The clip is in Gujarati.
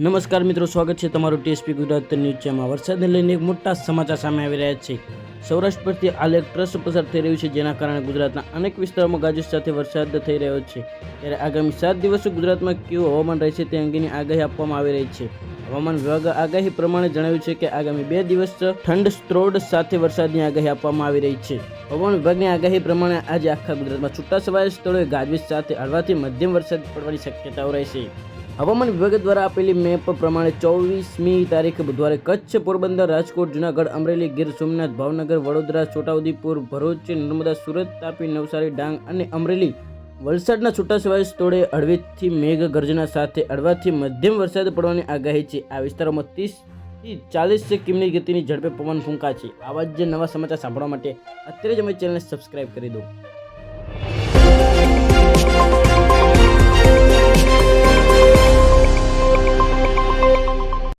નમસ્કાર મિત્રો, સ્વાગત છે તમારું ટીએસપી ગુજરાત ન્યૂઝ ચેનલમાં. વરસાદને લઈને એક મોટા સમાચાર સામે આવી રહ્યા છે. સૌરાષ્ટ્ર પરથી એક ટ્રસ્ટ પસાર થઈ રહ્યું છે, જેના કારણે ગુજરાતના અનેક વિસ્તારોમાં ગાજવીજ સાથે વરસાદ થઈ રહ્યો છે. ત્યારે આગામી સાત દિવસો ગુજરાતમાં કેવું હવામાન રહેશે તે અંગેની આગાહી આપવામાં આવી રહી છે. હવામાન વિભાગે આગાહી પ્રમાણે જણાવ્યું છે કે આગામી બે દિવસ ઠંડ, સ્ત્રોડ સાથે વરસાદની આગાહી આપવામાં આવી રહી છે. હવામાન વિભાગની આગાહી પ્રમાણે આજે આખા ગુજરાતમાં છૂટા સવાય સ્થળોએ ગાજવીજ સાથે હળવાથી મધ્યમ વરસાદ પડવાની શક્યતાઓ રહેશે. હવામાન વિભાગ દ્વારા આપેલી મેપ પ્રમાણે ચોવીસમી તારીખે બુધવારે કચ્છ, પોરબંદર, રાજકોટ, જુનાગઢ, અમરેલી, ગીર સોમનાથ, ભાવનગર, વડોદરા, છોટાઉદેપુર, ભરૂચ, નર્મદા, સુરત, તાપી, નવસારી, ડાંગ અને અમરેલી વલસાડના છૂટાછવાયા સ્થળે હળવેથી મેઘ ગર્જના સાથે હળવાથી મધ્યમ વરસાદ પડવાની આગાહી છે. આ વિસ્તારોમાં ત્રીસથી ચાલીસ કિમી ગતિની ઝડપે પવન ફૂંકા છે આવા જ નવા સમાચાર સાંભળવા માટે અત્યારે જ અમારી ચેનલને સબસ્ક્રાઈબ કરી દો.